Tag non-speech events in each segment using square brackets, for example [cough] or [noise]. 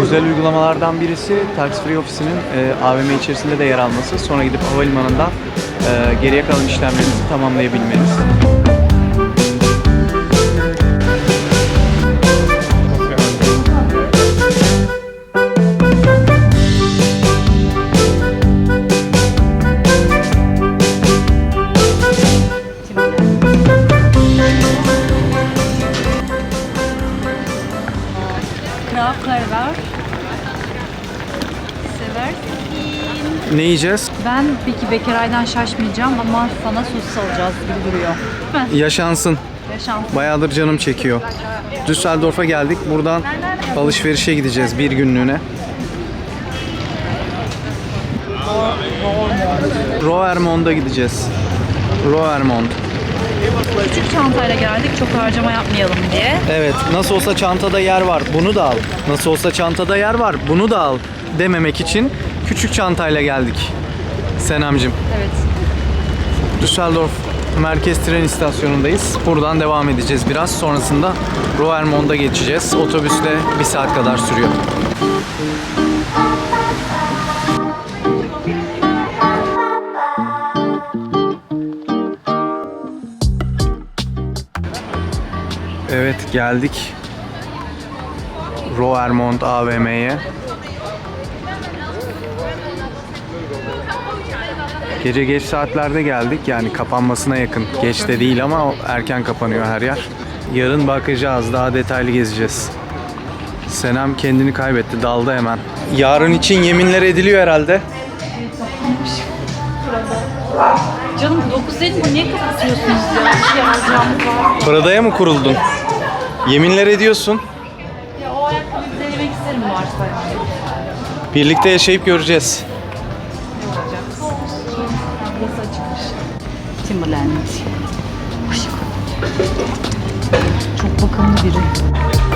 Güzel uygulamalardan birisi Tax Free ofisinin e, AVM içerisinde de yer alması. Sonra gidip havalimanından e, geriye kalan işlemlerinizi tamamlayabilmeniz. Kraplar Seversin. Ne yiyeceğiz? Ben Beki Bekeray'dan şaşmayacağım ama sana sosis alacağız gibi duruyor. Değil mi? Yaşansın. Yaşam. Bayağıdır canım çekiyor. Düsseldorf'a geldik. Buradan alışverişe gideceğiz bir günlüğüne. Roermond'a gideceğiz. Roermond. Küçük çantayla geldik çok harcama yapmayalım diye. Evet, nasıl olsa çantada yer var. Bunu da al. Nasıl olsa çantada yer var. Bunu da al dememek için küçük çantayla geldik. Senemcim. Evet. Düsseldorf merkez tren istasyonundayız. Buradan devam edeceğiz biraz. Sonrasında Roermond'a geçeceğiz. Otobüsle bir saat kadar sürüyor. Evet geldik. Roermond AVM'ye. Gece geç saatlerde geldik yani kapanmasına yakın. Geç de değil ama erken kapanıyor her yer. Yarın bakacağız daha detaylı gezeceğiz. Senem kendini kaybetti daldı hemen. Yarın için yeminler ediliyor herhalde. Canım 9 dedim bu niye kapatıyorsunuz ya? Bir şey alacağımız var. Prada'ya mı kuruldun? Yeminler ediyorsun. Ya o ayakkabıyı denemek isterim varsa yani. Birlikte yaşayıp göreceğiz. Ne olacak? Burası açıkmış. Timberland. Çok bakımlı biri.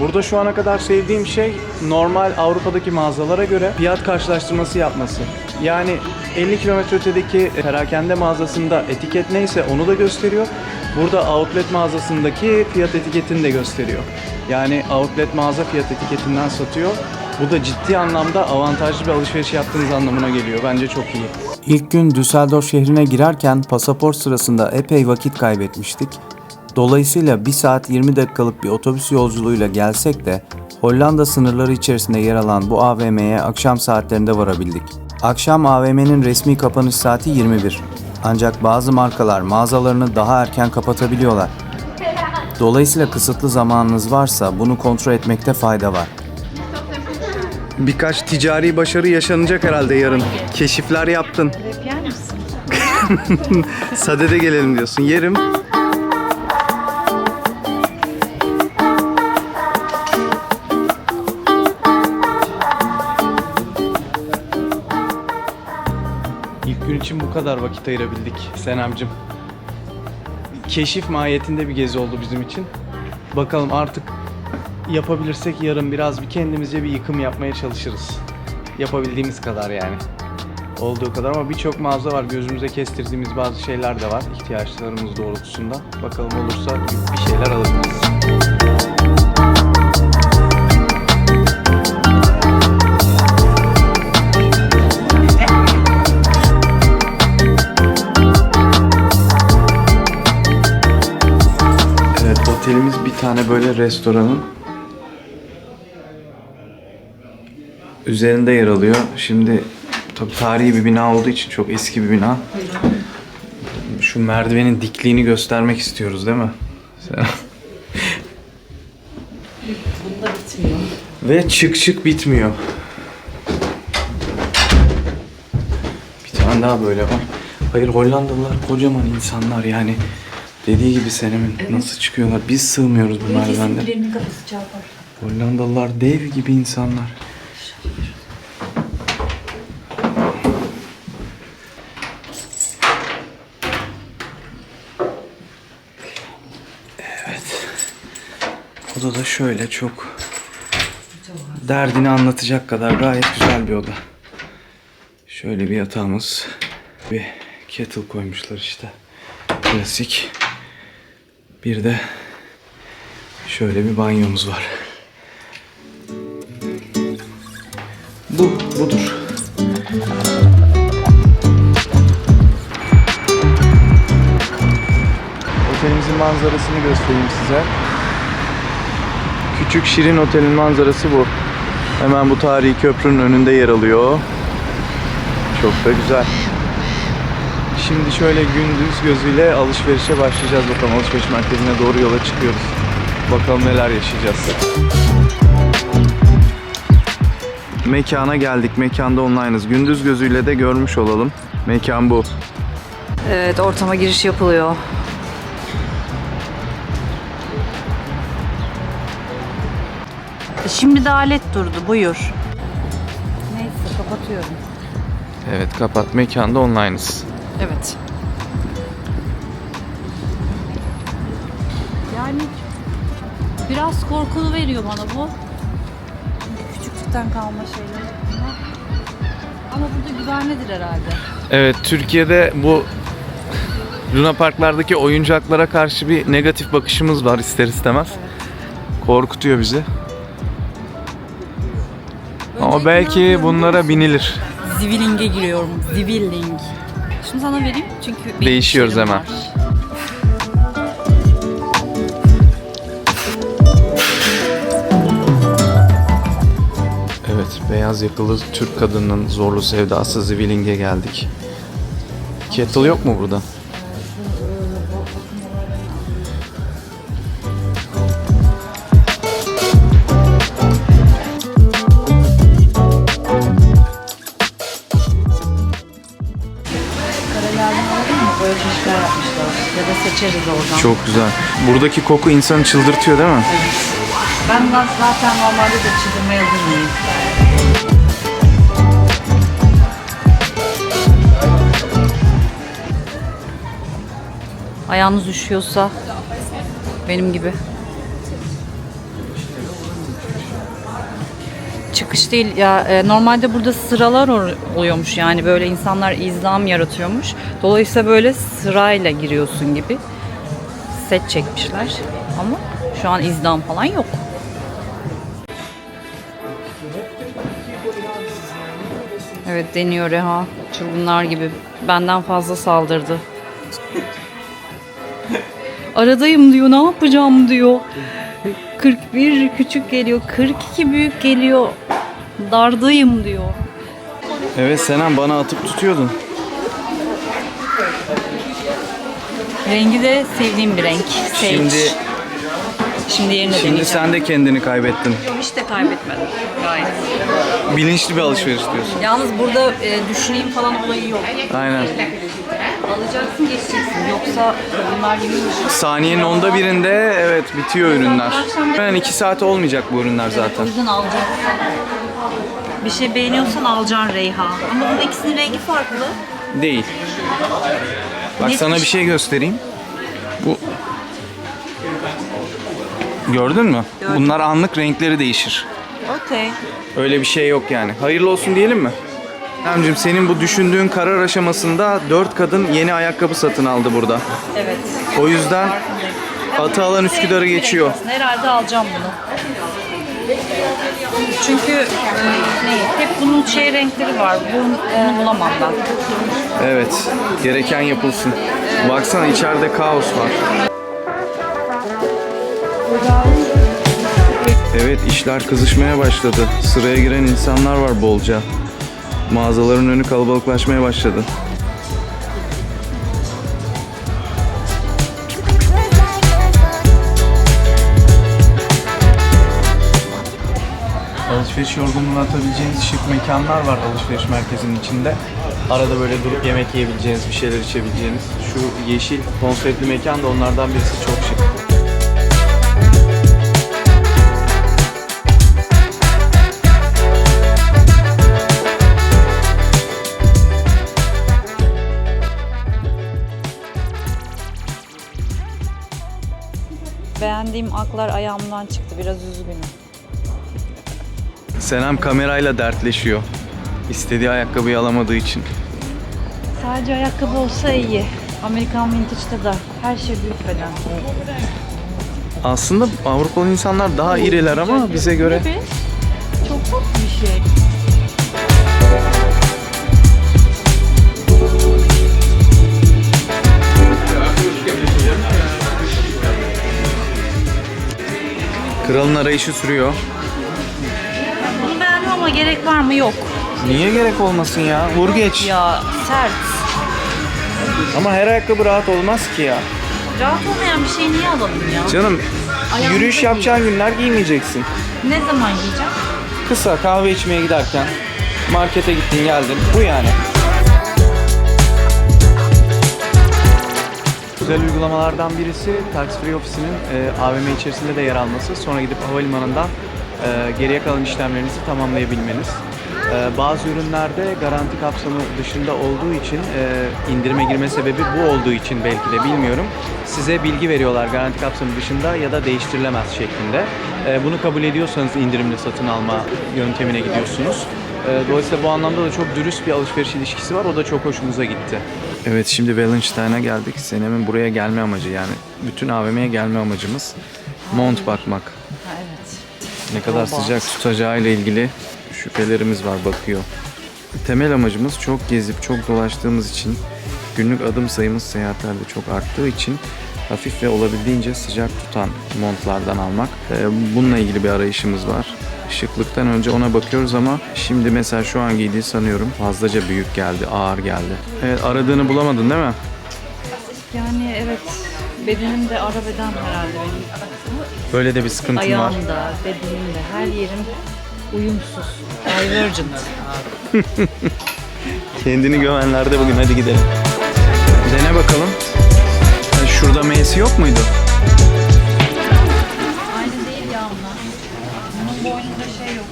Burada şu ana kadar sevdiğim şey normal Avrupa'daki mağazalara göre fiyat karşılaştırması yapması. Yani 50 kilometre ötedeki perakende mağazasında etiket neyse onu da gösteriyor. Burada outlet mağazasındaki fiyat etiketini de gösteriyor. Yani outlet mağaza fiyat etiketinden satıyor. Bu da ciddi anlamda avantajlı bir alışveriş yaptığınız anlamına geliyor. Bence çok iyi. İlk gün Düsseldorf şehrine girerken pasaport sırasında epey vakit kaybetmiştik. Dolayısıyla 1 saat 20 dakikalık bir otobüs yolculuğuyla gelsek de Hollanda sınırları içerisinde yer alan bu AVM'ye akşam saatlerinde varabildik. Akşam AVM'nin resmi kapanış saati 21. Ancak bazı markalar mağazalarını daha erken kapatabiliyorlar. Dolayısıyla kısıtlı zamanınız varsa bunu kontrol etmekte fayda var. Birkaç ticari başarı yaşanacak herhalde yarın. Keşifler yaptın. [laughs] Sadede gelelim diyorsun. Yerim. İçin bu kadar vakit ayırabildik Senemcim. Keşif mahiyetinde bir gezi oldu bizim için. Bakalım artık yapabilirsek yarın biraz bir kendimizce bir yıkım yapmaya çalışırız. Yapabildiğimiz kadar yani olduğu kadar ama birçok mağaza var. Gözümüze kestirdiğimiz bazı şeyler de var ihtiyaçlarımız doğrultusunda. Bakalım olursa bir şeyler alırız. Tane böyle restoranın üzerinde yer alıyor. Şimdi tabii tarihi bir bina olduğu için çok eski bir bina. Şu merdivenin dikliğini göstermek istiyoruz değil mi? Bunda bitmiyor. Ve çık çık bitmiyor. Bir tane daha böyle var. Hayır Hollandalılar kocaman insanlar yani. Dediği gibi Senem'in nasıl çıkıyorlar? Biz sığmıyoruz bu. Birinin çarpar. Hollandalılar dev gibi insanlar. Evet. Oda da şöyle çok derdini anlatacak kadar gayet güzel bir oda. Şöyle bir yatağımız. Bir kettle koymuşlar işte. Klasik. Bir de şöyle bir banyomuz var. Bu, budur. Otelimizin manzarasını göstereyim size. Küçük Şirin Otel'in manzarası bu. Hemen bu tarihi köprünün önünde yer alıyor. Çok da güzel. Şimdi şöyle gündüz gözüyle alışverişe başlayacağız bakalım. Alışveriş merkezine doğru yola çıkıyoruz. Bakalım neler yaşayacağız. Mekana geldik. Mekanda online'ız. Gündüz gözüyle de görmüş olalım. Mekan bu. Evet ortama giriş yapılıyor. Şimdi de alet durdu buyur. Neyse kapatıyorum. Evet kapat. Mekanda online'ız. Evet. Yani biraz korkulu veriyor bana bu. Çünkü küçüklükten kalma şeyler. Ama, ama burada güvenlidir herhalde. Evet Türkiye'de bu Luna Parklardaki oyuncaklara karşı bir negatif bakışımız var ister istemez. Korkutuyor bizi. Ama belki bunlara binilir. Ziviling'e giriyorum. Ziviling. Şunu sana vereyim çünkü benim Değişiyoruz işlerim hemen. var. Evet beyaz yakalı Türk kadının zorlu sevdası Zwilling'e geldik. Kettle yok mu burada? Seçeriz oradan. Çok güzel. Buradaki koku insanı çıldırtıyor değil mi? Ben de zaten normalde de çizilmeye hazırım. Ayağınız üşüyorsa benim gibi. Çıkış değil ya e, normalde burada sıralar or- oluyormuş yani böyle insanlar izdam yaratıyormuş. Dolayısıyla böyle sırayla giriyorsun gibi set çekmişler ama şu an izdam falan yok. Evet deniyor Reha. Çılgınlar gibi. Benden fazla saldırdı. [laughs] Aradayım diyor. Ne yapacağım diyor. 41 küçük geliyor. 42 büyük geliyor. Dardayım diyor. Evet Senem bana atıp tutuyordun. Rengi de sevdiğim bir renk. Sage. Şimdi Şimdi yerine şimdi deneyeceğim. sen de kendini kaybettin. Hiç de kaybetmedim. Gayet. Bilinçli bir alışveriş diyorsun. Yalnız burada e, düşüneyim falan olayı yok. Aynen. Alacaksın geçeceksin. Yoksa bunlar gibi Saniyenin onda birinde evet bitiyor ürünler. Yani iki saat olmayacak bu ürünler O zaten. yüzden alacaksın. Bir şey beğeniyorsan alacaksın Reyha. Ama burada ikisinin rengi farklı. Değil. Bak Ne- sana bir şey göstereyim. Bu Gördün mü? Gördüm. Bunlar anlık renkleri değişir. Okey. Öyle bir şey yok yani. Hayırlı olsun diyelim mi? Emcim senin bu düşündüğün karar aşamasında dört kadın yeni ayakkabı satın aldı burada. Evet. O yüzden atı alan Üsküdar'ı geçiyor. Herhalde alacağım bunu. Çünkü e? Hep bunun şey renkleri var. Bunu bulamam ben. Evet, gereken yapılsın. Baksana içeride kaos var. Evet, işler kızışmaya başladı. Sıraya giren insanlar var bolca. Mağazaların önü kalabalıklaşmaya başladı. Alışveriş yorgunluğunu atabileceğiniz şık mekanlar var alışveriş merkezinin içinde. Arada böyle durup yemek yiyebileceğiniz, bir şeyler içebileceğiniz. Şu yeşil konseptli mekan da onlardan birisi çok şık. Beğendiğim aklar ayağımdan çıktı. Biraz üzgünüm. Senem kamerayla dertleşiyor. İstediği ayakkabıyı alamadığı için. Sadece ayakkabı olsa iyi. Amerikan Vintage'da da her şey büyük beden. Aslında Avrupalı insanlar daha iriler ama bize göre Gibi. Çok tatlı bir şey. kralın arayışı sürüyor. Ama gerek var mı? Yok. Niye gerek olmasın ya? Vur geç. Ya sert. Ama her ayakkabı rahat olmaz ki ya. Rahat olmayan bir şey niye alalım ya? Canım Ayağımıza yürüyüş yapacağın günler giymeyeceksin. Ne zaman giyeceğim? Kısa kahve içmeye giderken markete gittin geldin. Bu yani. Güzel uygulamalardan birisi Tax Free ofisinin e, AVM içerisinde de yer alması. Sonra gidip havalimanından geriye kalan işlemlerinizi tamamlayabilmeniz. E, bazı ürünlerde garanti kapsamı dışında olduğu için e, indirime girme sebebi bu olduğu için belki de bilmiyorum. Size bilgi veriyorlar garanti kapsamı dışında ya da değiştirilemez şeklinde. E, bunu kabul ediyorsanız indirimli satın alma yöntemine gidiyorsunuz. E, Dolayısıyla bu anlamda da çok dürüst bir alışveriş ilişkisi var. O da çok hoşumuza gitti. Evet şimdi Wallenstein'a geldik. Senem'in buraya gelme amacı yani bütün AVM'ye gelme amacımız mont bakmak. Ne kadar sıcak tutacağıyla ilgili şüphelerimiz var bakıyor. Temel amacımız çok gezip çok dolaştığımız için günlük adım sayımız seyahatlerde çok arttığı için hafif ve olabildiğince sıcak tutan montlardan almak. Ee, Bununla ilgili bir arayışımız var. Şıklıktan önce ona bakıyoruz ama şimdi mesela şu an giydiği sanıyorum fazlaca büyük geldi, ağır geldi. Evet aradığını bulamadın değil mi? Yani evet bedenim de ara beden herhalde benim. Böyle de bir sıkıntım var. Ayağımda, bedenimde, her yerim uyumsuz. Divergent. [laughs] Kendini gömenlerde bugün hadi gidelim. Dene bakalım. Ha, Şurada M'si yok muydu? Aynı değil ya onlar. Bunun boynunda şey yok.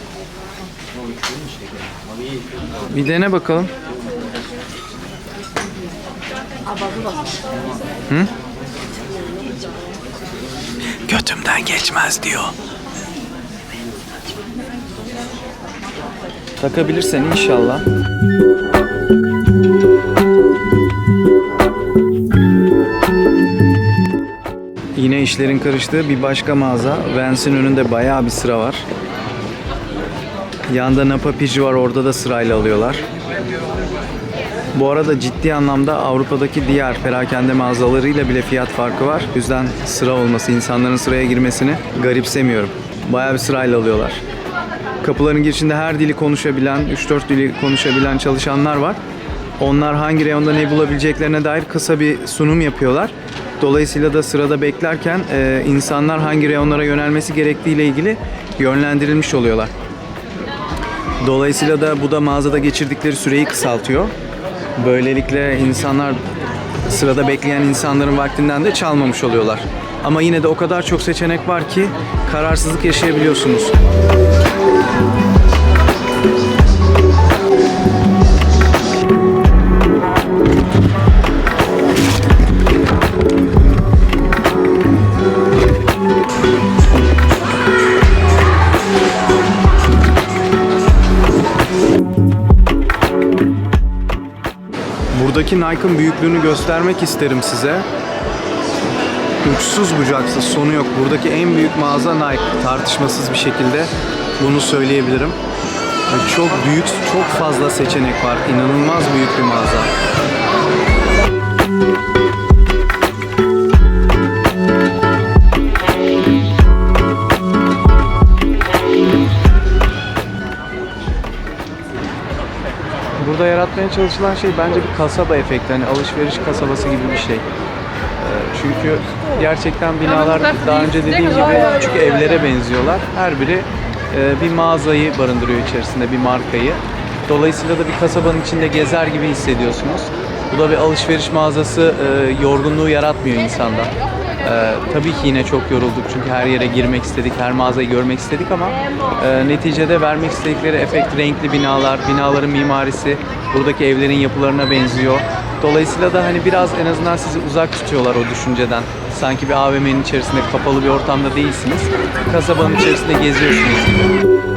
Bir dene bakalım. Hı? Götümden geçmez diyor. Takabilirsen inşallah. Yine işlerin karıştığı bir başka mağaza. Vance'in önünde bayağı bir sıra var. Yanda Napa Pigi var orada da sırayla alıyorlar. Bu arada ciddi anlamda Avrupa'daki diğer perakende mağazalarıyla bile fiyat farkı var. O yüzden sıra olması, insanların sıraya girmesini garipsemiyorum. Bayağı bir sırayla alıyorlar. Kapıların girişinde her dili konuşabilen, 3-4 dili konuşabilen çalışanlar var. Onlar hangi reyonda ne bulabileceklerine dair kısa bir sunum yapıyorlar. Dolayısıyla da sırada beklerken e, insanlar hangi reyonlara yönelmesi gerektiğiyle ilgili yönlendirilmiş oluyorlar. Dolayısıyla da bu da mağazada geçirdikleri süreyi kısaltıyor. Böylelikle insanlar sırada bekleyen insanların vaktinden de çalmamış oluyorlar. Ama yine de o kadar çok seçenek var ki kararsızlık yaşayabiliyorsunuz. Buradaki Nike'ın büyüklüğünü göstermek isterim size. Uçsuz bucaksız sonu yok. Buradaki en büyük mağaza Nike. Tartışmasız bir şekilde bunu söyleyebilirim. Çok büyük, çok fazla seçenek var. İnanılmaz büyük bir mağaza. Yaratmaya çalışılan şey bence bir kasaba efekti. Hani alışveriş kasabası gibi bir şey. Ee, Çünkü gerçekten binalar daha önce dediğim gibi küçük evlere benziyorlar. Her biri e, bir mağazayı barındırıyor içerisinde, bir markayı. Dolayısıyla da bir kasabanın içinde gezer gibi hissediyorsunuz. Bu da bir alışveriş mağazası e, yorgunluğu yaratmıyor insanda. Ee, tabii ki yine çok yorulduk çünkü her yere girmek istedik, her mağazayı görmek istedik ama e, neticede vermek istedikleri efekt renkli binalar, binaların mimarisi buradaki evlerin yapılarına benziyor. Dolayısıyla da hani biraz en azından sizi uzak tutuyorlar o düşünceden. Sanki bir AVM'nin içerisinde kapalı bir ortamda değilsiniz. Kasabanın içerisinde geziyorsunuz gibi.